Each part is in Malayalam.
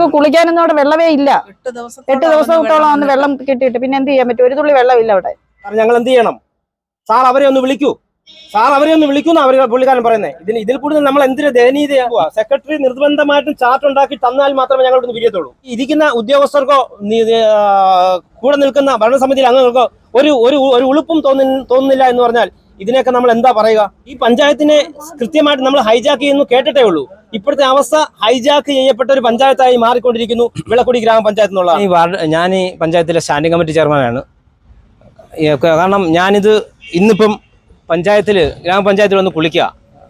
ഞങ്ങൾക്ക് കുളിക്കാനൊന്നും അവിടെ വെള്ളമേ ഇല്ല. എട്ട് ദിവസം എട്ട് ദിവസത്തോളം ഒന്ന് വെള്ളം കിട്ടിയിട്ട് പിന്നെ എന്ത് ചെയ്യാൻ പറ്റും? ഒരു തുള്ളി വെള്ളമില്ല അവിടെ. ഞങ്ങൾ എന്ത് ചെയ്യണം? സാർ അവരെ ഒന്ന് വിളിക്കൂ. സാർ അവരെ ഒന്ന് വിളിക്കുന്നു അവർ പുള്ളിക്കാരൻ പറയുന്നത് ഇതിന് ഇതിൽ കൂടുതൽ നമ്മൾ എന്തിനു ദയനീയതയാകുക സെക്രട്ടറി നിർബന്ധമായിട്ടും ചാർട്ട് ഉണ്ടാക്കി തന്നാൽ മാത്രമേ ഞങ്ങൾ ഇവിടുന്ന് പിരിയത്തുള്ളൂ ഇരിക്കുന്ന ഉദ്യോഗസ്ഥർക്കോ കൂടെ നിൽക്കുന്ന ഭരണസമിതിയിൽ അംഗങ്ങൾക്കോ ഒരു ഒരു ഒരു ഉളുപ്പും തോന്നി തോന്നുന്നില്ല എന്ന് പറഞ്ഞാൽ ഇതിനൊക്കെ നമ്മൾ എന്താ പറയുക? ഈ പഞ്ചായത്തിനെ കൃത്യമായിട്ട് നമ്മൾ ഹൈജാക്ക് ചെയ്യുന്നു കേട്ടിട്ടേ ഉള്ളൂ. ഇപ്പോഴത്തെ അവസ്ഥ ഹൈജാക്ക് ചെയ്യപ്പെട്ട ഒരു പഞ്ചായത്തായി മാറിക്കൊണ്ടിരിക്കുന്നു വിളക്കുടി ഗ്രാമപഞ്ചായത്ത് എന്നുള്ള. ഈ വാർഡ് ഞാൻ ഈ പഞ്ചായത്തിലെ സ്റ്റാൻഡിംഗ് കമ്മിറ്റി ചെയർമാനാണ്. കാരണം ഞാനിത് ഇന്നിപ്പം പഞ്ചായത്തിൽ ഗ്രാമപഞ്ചായത്തിൽ വന്ന് കുളിക്കുക.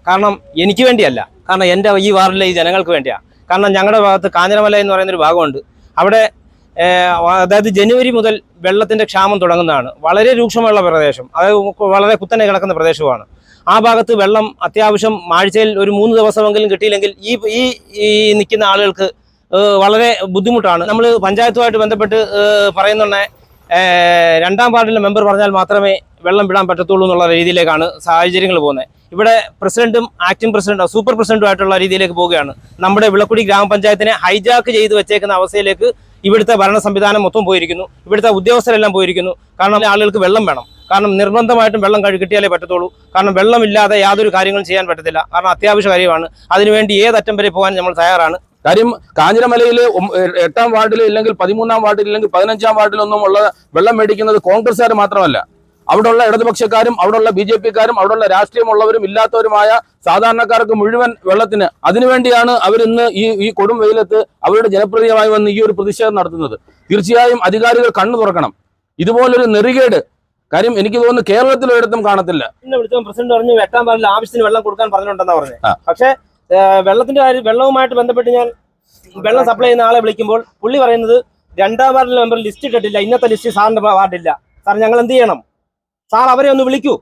കാരണം എനിക്ക് വേണ്ടിയല്ല. കാരണം എന്റെ ഈ വാർഡിലെ ഈ ജനങ്ങൾക്ക് വേണ്ടിയാണ് കാരണം ഞങ്ങളുടെ ഭാഗത്ത് കാഞ്ഞിരമല എന്ന് പറയുന്നൊരു ഭാഗമുണ്ട്. അവിടെ അതായത് ജനുവരി മുതൽ വെള്ളത്തിന്റെ ക്ഷാമം തുടങ്ങുന്നതാണ്. വളരെ രൂക്ഷമുള്ള പ്രദേശം. അതായത് വളരെ കുത്തനെ കിടക്കുന്ന പ്രദേശമാണ് ആ ഭാഗത്ത് വെള്ളം അത്യാവശ്യം ആഴ്ചയിൽ ഒരു മൂന്ന് ദിവസമെങ്കിലും കിട്ടിയില്ലെങ്കിൽ ഈ ഈ നിൽക്കുന്ന ആളുകൾക്ക് വളരെ ബുദ്ധിമുട്ടാണ്. നമ്മൾ പഞ്ചായത്തുമായിട്ട് ബന്ധപ്പെട്ട് പറയുന്നുണ്ടെ രണ്ടാം വാർഡിലെ മെമ്പർ പറഞ്ഞാൽ മാത്രമേ വെള്ളം വിടാൻ പറ്റത്തുള്ളൂ എന്നുള്ള രീതിയിലേക്കാണ് സാഹചര്യങ്ങൾ പോകുന്നത്. ഇവിടെ പ്രസിഡന്റും ആക്ടിംഗ് പ്രസിഡന്റും സൂപ്പർ പ്രസിഡന്റുമായിട്ടുള്ള രീതിയിലേക്ക് പോവുകയാണ്. നമ്മുടെ വിളക്കുടി ഗ്രാമപഞ്ചായത്തിനെ ഹൈജാക്ക് ചെയ്ത് വെച്ചേക്കുന്ന അവസ്ഥയിലേക്ക് ഇവിടുത്തെ ഭരണ സംവിധാനം മൊത്തം പോയിരിക്കുന്നു. ഇവിടുത്തെ ഉദ്യോഗസ്ഥരെല്ലാം പോയിരിക്കുന്നു. കാരണം ആളുകൾക്ക് വെള്ളം വേണം. കാരണം നിർബന്ധമായിട്ടും വെള്ളം കഴി കിട്ടിയാലേ പറ്റത്തുള്ളൂ. കാരണം വെള്ളമില്ലാതെ യാതൊരു കാര്യങ്ങളും ചെയ്യാൻ പറ്റത്തില്ല. കാരണം അത്യാവശ്യ കാര്യമാണ്. അതിനുവേണ്ടി ഏതറ്റം വരെ പോകാൻ നമ്മൾ തയ്യാറാണ്. കാര്യം കാഞ്ഞിരമലയിലെ എട്ടാം വാർഡിൽ ഇല്ലെങ്കിൽ പതിമൂന്നാം വാർഡിൽ ഇല്ലെങ്കിൽ പതിനഞ്ചാം വാർഡിലൊന്നും ഉള്ള വെള്ളം മേടിക്കുന്നത് കോൺഗ്രസ്സുകാർ മാത്രമല്ല. അവിടെയുള്ള ഇടതുപക്ഷക്കാരും അവിടെയുള്ള ബി ജെ പിക്കാരും അവിടെയുള്ള രാഷ്ട്രീയമുള്ളവരും ഇല്ലാത്തവരുമായ സാധാരണക്കാർക്ക് മുഴുവൻ വെള്ളത്തിന് അതിനുവേണ്ടിയാണ് അവരിന്ന് ഈ ഈ കൊടും വെയിലത്ത് അവരുടെ ജനപ്രിയമായി വന്ന് ഈ ഒരു പ്രതിഷേധം നടത്തുന്നത്. തീർച്ചയായും അധികാരികൾ കണ്ണു തുറക്കണം. ഇതുപോലൊരു നെറികേട്. കാര്യം എനിക്ക് തോന്നുന്നു കേരളത്തിൽ ഒരിടത്തും കാണത്തില്ല. ഇന്ന് വിളിച്ചപ്പോൾ പ്രസിഡന്റ് പറഞ്ഞു വെട്ടാൻ പറഞ്ഞ ആവശ്യത്തിന് വെള്ളം കൊടുക്കാൻ പറഞ്ഞിട്ടുണ്ടെന്നാ പറഞ്ഞത് പക്ഷെ പക്ഷേ വെള്ളത്തിന്റെ കാര്യം വെള്ളവുമായിട്ട് ബന്ധപ്പെട്ട് ഞാൻ വെള്ളം സപ്ലൈ ചെയ്യുന്ന ആളെ വിളിക്കുമ്പോൾ പുള്ളി പറയുന്നത് രണ്ടാം വാർഡിലെ മെമ്പർ ലിസ്റ്റ് ഇട്ടിട്ടില്ല ഇന്നത്തെ ലിസ്റ്റ് സാറിന്റെ വാർഡില്ല. സാർ ഞങ്ങൾ എന്ത് ചെയ്യണം? സാർ അവരെ ഒന്ന് വിളിക്കൂ.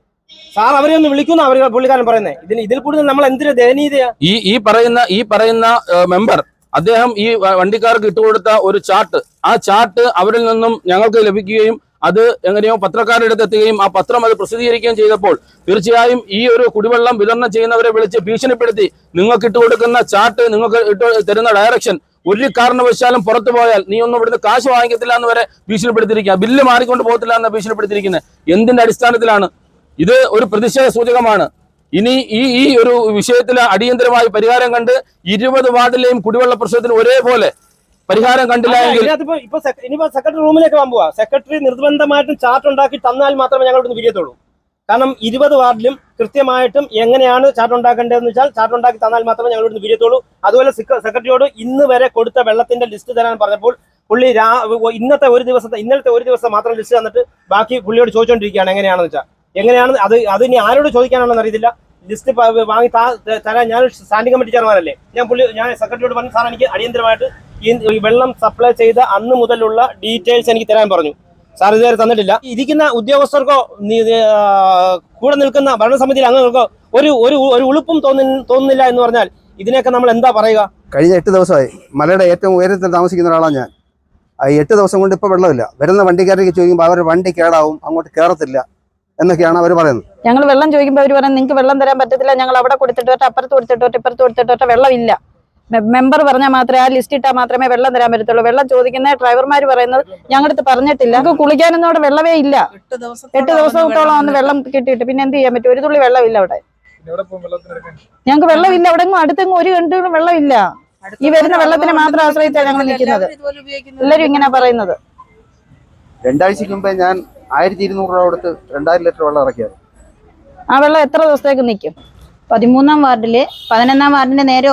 സാർ അവരെ ഒന്ന് വിളിക്കുന്നു അവർ പുള്ളിക്കാരൻ പറയുന്നത് ഇതിന് ഇതിൽ കൂടുതൽ നമ്മൾ എന്തിനു ദയനീയതയാ? ഈ ഈ പറയുന്ന ഈ പറയുന്ന മെമ്പർ അദ്ദേഹം ഈ വണ്ടിക്കാർക്ക് ഇട്ടുകൊടുത്ത ഒരു ചാർട്ട് ആ ചാർട്ട് അവരിൽ നിന്നും ഞങ്ങൾക്ക് ലഭിക്കുകയും അത് എങ്ങനെയോ പത്രക്കാരുടെ അടുത്ത് എത്തുകയും ആ പത്രം അത് പ്രസിദ്ധീകരിക്കുകയും ചെയ്തപ്പോൾ തീർച്ചയായും ഈ ഒരു കുടിവെള്ളം വിതരണം ചെയ്യുന്നവരെ വിളിച്ച് ഭീഷണിപ്പെടുത്തി. നിങ്ങൾക്ക് ഇട്ടുകൊടുക്കുന്ന ചാർട്ട് നിങ്ങൾക്ക് ഇട്ട് തരുന്ന ഡയറക്ഷൻ ഒരു കാരണവശാലും പുറത്തു പോയാൽ നീ ഒന്നും ഇവിടുന്ന് കാശ് വാങ്ങിക്കത്തില്ല എന്ന് വരെ ഭീഷണിപ്പെടുത്തിയിരിക്കുക. ബില്ല് മാറിക്കൊണ്ട് പോകത്തില്ല എന്ന് ഭീഷണിപ്പെടുത്തിയിരിക്കുന്നത്. എന്തിന്റെ അടിസ്ഥാനത്തിലാണ്? ഇത് ഒരു പ്രതിഷേധ സൂചകമാണ്. ഇനി ഈ ഈ ഒരു വിഷയത്തിൽ അടിയന്തരമായി പരിഹാരം കണ്ട് ഇരുപത് വാർഡിലെയും കുടിവെള്ള പ്രശ്നത്തിന് ഒരേപോലെ പരിഹാരം കണ്ടില്ല ഇനിയിപ്പോ സെക്രട്ടറി റൂമിലേക്ക് പോകാൻ പോവാ സെക്രട്ടറി നിർബന്ധമായിട്ടും ചാർട്ട് ഉണ്ടാക്കി തന്നാൽ മാത്രമേ ഞങ്ങൾ ഇവിടുന്ന് പിരിയത്തുള്ളൂ. കാരണം ഇരുപത് വാർഡിലും കൃത്യമായിട്ടും എങ്ങനെയാണ് ചാർട്ട് ഉണ്ടാക്കേണ്ടതെന്ന് വെച്ചാൽ ചാർട്ട് ഉണ്ടാക്കി തന്നാൽ മാത്രമേ ഞങ്ങൾ ഇവിടുന്ന് വിരിയത്തുള്ളൂ അതുപോലെ സെക്രട്ടറിയോട് ഇന്ന് വരെ കൊടുത്ത വെള്ളത്തിന്റെ ലിസ്റ്റ് തരാൻ പറഞ്ഞപ്പോൾ പുള്ളി രാ ഇന്നത്തെ ഒരു ദിവസത്തെ ഇന്നലത്തെ ഒരു ദിവസം മാത്രം ലിസ്റ്റ് തന്നിട്ട് ബാക്കി പുള്ളിയോട് ചോദിച്ചുകൊണ്ടിരിക്കുകയാണ് എങ്ങനെയാണെന്ന് വെച്ചാൽ എങ്ങനെയാണ് അത് അത് ഇനി ആരോട് ചോദിക്കാനാണെന്ന് അറിയത്തില്ല. ലിസ്റ്റ് വാങ്ങി തരാൻ ഞാൻ സ്റ്റാൻഡിംഗ് കമ്മിറ്റി ചെയർമാനല്ലേ. ഞാൻ പുള്ളി ഞാൻ സെക്രട്ടറിയോട് പറഞ്ഞു സാർ എനിക്ക് അടിയന്തരമായിട്ട് ഈ വെള്ളം സപ്ലൈ ചെയ്ത അന്ന് മുതലുള്ള ഡീറ്റെയിൽസ് എനിക്ക് തരാൻ പറഞ്ഞു. സാർ ഇതുവരെ തന്നിട്ടില്ല. ഇരിക്കുന്ന ഉദ്യോഗസ്ഥർക്കോ കൂടെ നിൽക്കുന്ന ഭരണസമിതിയിൽ അംഗങ്ങൾക്കോ ഒരു ഒരു ഒരു ഉളുപ്പും തോന്നി തോന്നുന്നില്ല എന്ന് പറഞ്ഞാൽ ഇതിനൊക്കെ നമ്മൾ എന്താ പറയുക? കഴിഞ്ഞ എട്ട് ദിവസമായി മലയുടെ ഏറ്റവും ഉയരത്തിൽ താമസിക്കുന്ന ഒരാളാണ് ഞാൻ. എട്ട് ദിവസം കൊണ്ട് ഇപ്പോൾ വെള്ളമില്ല. വരുന്ന വണ്ടിക്കാരേക്ക് ചോദിക്കുമ്പോൾ അവർ വണ്ടി കേടാവും അങ്ങോട്ട് കയറത്തില്ല എന്നൊക്കെയാണ് അവർ പറയുന്നത്. ഞങ്ങൾ വെള്ളം ചോദിക്കുമ്പോൾ അവർ പറയുന്നത് നിങ്ങൾക്ക് വെള്ളം തരാൻ പറ്റത്തില്ല ഞങ്ങൾ അവിടെ കൊടുത്തിട്ട് അപ്പുറത്ത് കൊടുത്തിട്ട് ഇപ്പുറത്ത് കൊടുത്തിട്ട് വെള്ളമില്ല. മെമ്പർ പറഞ്ഞാൽ മാത്രമേ ആ ലിസ്റ്റ് ഇട്ടാൽ മാത്രമേ വെള്ളം തരാൻ പറ്റത്തുള്ളൂ. വെള്ളം ചോദിക്കുന്ന ഡ്രൈവർമാർ പറയുന്നത് ഞങ്ങളടുത്ത് പറഞ്ഞിട്ടില്ല. ഞങ്ങൾക്ക് കുളിക്കാനൊന്നും അവിടെ വെള്ളമേ ഇല്ല. എട്ട് ദിവസം എട്ട് ദിവസത്തോളം ഒന്ന് വെള്ളം കിട്ടിയിട്ട് പിന്നെ എന്ത് ചെയ്യാൻ പറ്റും? ഒരു തുള്ളി വെള്ളമില്ല അവിടെ. ഞങ്ങൾക്ക് വെള്ളമില്ല അവിടെ അടുത്തെങ്ങും ഒരു കണ്ടും വെള്ളമില്ല ഈ വരുന്ന വെള്ളത്തിനെ മാത്രം ആശ്രയിച്ചാണ് ഞങ്ങൾ നിൽക്കുന്നത്. എല്ലാവരും ഇങ്ങനെ പറയുന്നത്. രണ്ടാഴ്ചക്ക് മുമ്പേ ഞാൻ ആയിരത്തി ഇരുന്നൂറ് രൂപ കൊടുത്ത് രണ്ടായിരം ലിറ്റർ വെള്ളം ഇറക്കിയത് ആ വെള്ളം എത്ര ദിവസത്തേക്ക് നിൽക്കും? പതിമൂന്നാം വാർഡിൽ പതിനൊന്നാം വാർഡിന്റെ നേരെ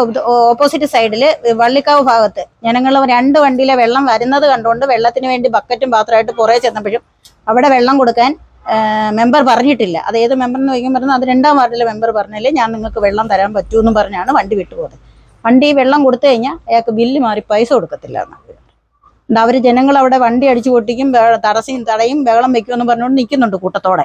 ഓപ്പോസിറ്റ് സൈഡിൽ വള്ളിക്കാവ് ഭാഗത്ത്. ജനങ്ങൾ രണ്ട് വണ്ടിയിലെ വെള്ളം വരുന്നത് കണ്ടുകൊണ്ട് വെള്ളത്തിന് വേണ്ടി ബക്കറ്റും പാത്രമായിട്ട് പുറകെ ചെന്നപ്പോഴും അവിടെ വെള്ളം കൊടുക്കാൻ മെമ്പർ പറഞ്ഞിട്ടില്ല. അത് ഏത് മെമ്പർ എന്ന് ചോദിക്കാൻ പറഞ്ഞാൽ അത് രണ്ടാം വാർഡിലെ മെമ്പർ പറഞ്ഞാലേ ഞാൻ നിങ്ങൾക്ക് വെള്ളം തരാൻ പറ്റൂ എന്ന് പറഞ്ഞാണ് വണ്ടി വിട്ടുപോയത്. വണ്ടി വെള്ളം കൊടുത്തു കഴിഞ്ഞാൽ അയാൾക്ക് ബില്ല് മാറി പൈസ കൊടുക്കത്തില്ല എന്നാണ് അവർ ജനങ്ങൾ അവിടെ വണ്ടി അടിച്ചു പൊട്ടിക്കും തടസ്സയും തടസ്സം തടയും ബഹളം വെക്കുമെന്ന് പറഞ്ഞുകൊണ്ട് നിൽക്കുന്നുണ്ട് കൂട്ടത്തോടെ.